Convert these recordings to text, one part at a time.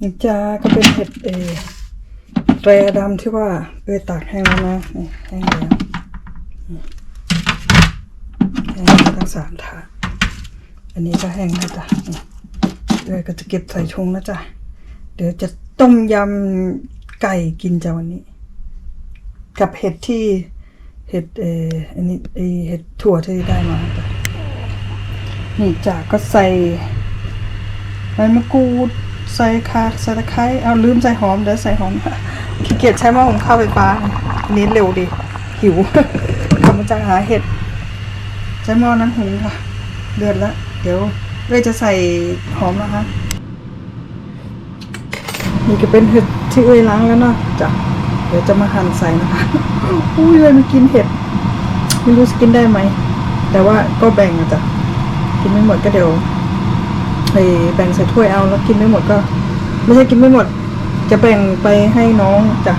นี่จ้าก็เป็นเห็ดเอแตรดำที่ว่าเอยตากแห้งแล้วนะนี่แห้งแล้วแห้งทั้งสามถาดอันนี้ก็แห้งแล้วจ้ะนี่เอยก็จะเก็บใส่ชงแล้วจ้ะเดี๋ยวจะต้มยำไก่กินจ้ะวันนี้ กับเห็ดที่เห็ดเอออันนี้ไอเห็ดถั่วที่ได้มาจ้ะนี่จ้ะก็ใส่ใบมะกรูด ใส่ข่าใส่ตะไคร้เอาลืมใส่หอมเดี๋ยวใส่หอมขี้เกียจใช้หม้อหุงข้าวไฟฟ้านนี้เร็วดีหิวทำมาจากหาเห็ดใช้หม้อนั้นหุงค่ะ เดือดแล้วเดี๋ยวเอ้ยจะใส่หอมนะคะนี่ก็เป็นเห็ดที่เอ้ยล้างแล้วเนาะจ้ะเดี๋ยวจะมาหั่นใส่นะคะอุ้ยเลยมากินเห็ดไม่รู้จะกินได้ไหมแต่ว่าก็แบ่งอะจ้ะกินไม่หมดก็เดี๋ยว แบ่งใส่ถ้วยเอาแล้วกินไม่หมดก็ ไม่ใช่กินไม่หมด จะแบ่งไปให้น้องจ้ะ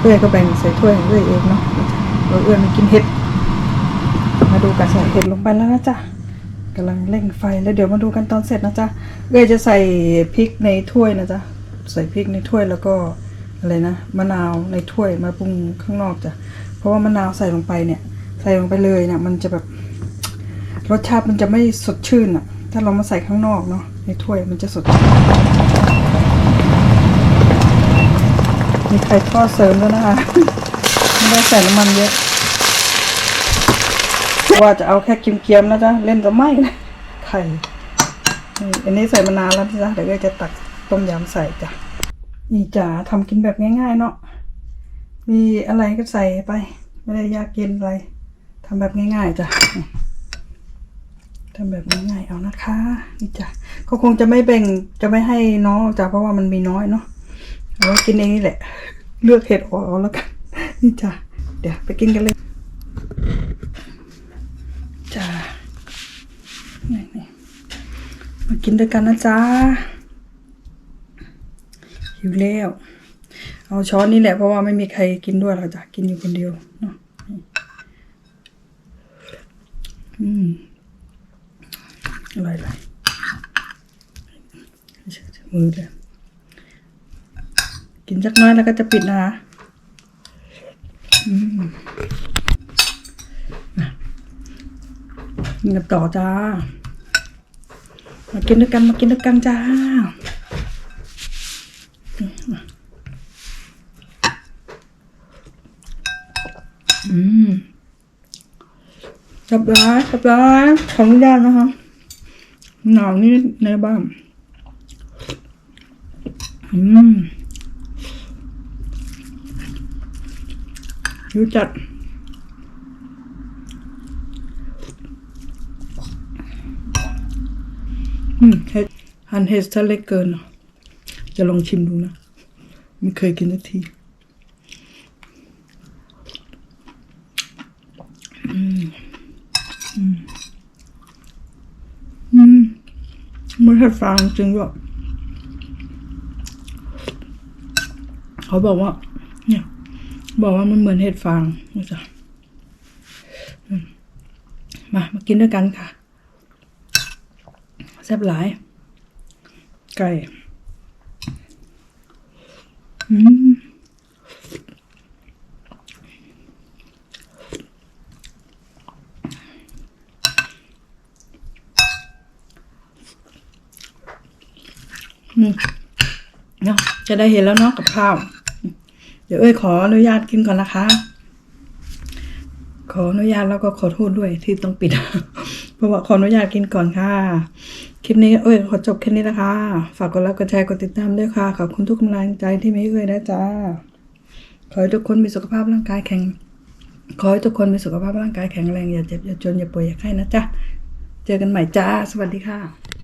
เอื้อยก็แบ่งใส่ถ้วยของเอื้อยเองเนาะเราเอื้อยไม่กินเห็ด มาดูกันใส่เห็ดลงไปแล้วนะจ๊ะกำลังเร่งไฟแล้วเดี๋ยวมาดูกันตอนเสร็จนะจ๊ะเอื้อยจะใส่พริกในถ้วยนะจ๊ะใส่พริกในถ้วยแล้วก็อะไรนะมะนาวในถ้วยมาปรุงข้างนอกจ้ะเพราะว่ามะนาวใส่ลงไปเนี่ย ใส่ลงไปเลยเนี่ยมันจะแบบรสชาติมันจะไม่สดชื่นอะ ถ้าเรามาใส่ข้างนอกเนาะในถ้วยมันจะสดมีไข่ทอดเสริมแล้วนะคะไม่ได้ใส่น้ำมันเยอะว่าจะเอาแค่เกียมๆนะจ๊ะเล่นจะไหม้นะไข่อันนี้ใส่มานานแล้วจ๊ะเดี๋ยวก็จะตักต้มยำใส่จ้ะนี่จ๋าทำกินแบบง่ายๆเนาะมีอะไรก็ใส่ไป ไม่ได้ยากเย็นอะไรทำแบบง่ายๆจ้ะ ทำแบบง่ายๆเอานะคะ นี่จ้ะก็คงจะไม่แบ่งจะไม่ให้น้องจ้ะเพราะว่ามันมีน้อยเนาะเอาไว้กินเองนี่แหละ เลือกเห็ดออกแล้วกัน นี่จ้ะเดี๋ยวไปกินกันเลยจ้ะนี่นี่มากินด้วยกันนะจ๊ะหิวแล้วเอาช้อนนี่แหละเพราะว่าไม่มีใครกินด้วยหรอกจ้ะกินอยู่คนเดียวเนาะอืม อร่อยเลยมือเลยกินสักน้อยแล้วก็จะปิดนะคะกินกันต่อจ้า มากินด้วยกันมากินด้วยกันจ้าอืมสับร้ายสับร้ายขออนุญาตนะคะ หนาวนี่ในบ้านอืมรู้จัดอืมเห็ดหั่นเห็ดถ้าเล็กเกินจะลองชิมดูนะ ไม่เคยกินสักที อืม ไม่ใช่ฟางจริงด้วยเขาบอกว่า เนี่ย บอกว่ามันเหมือนเห็ดฟางนะจ๊ะอืมมา มากินด้วยกันค่ะ แซ่บหลาย ไก่ อืม อืม เนาะจะได้เห็นแล้วเนาะกับข้าว เดี๋ยวเอ้ยขออนุญาตกินก่อนนะคะ ขออนุญาตแล้วก็ขอโทษด้วยที่ต้องปิด เพราะว่าขออนุญาตกินก่อนค่ะ คลิปนี้เอ้ยขอจบแค่นี้นะคะ ฝากกดไลค์กดแชร์กดติดตามด้วยค่ะ ขอบคุณทุกกำลังใจที่มีให้เอ้ยนะจ้าขอให้ทุกคนมีสุขภาพร่างกายแข็ง ขอให้ทุกคนมีสุขภาพร่างกายแข็งแรงอย่าเจ็บอย่าจนอย่าป่วยอย่าไข้นะจ๊ะ เจอกันใหม่จ้า สวัสดีค่ะ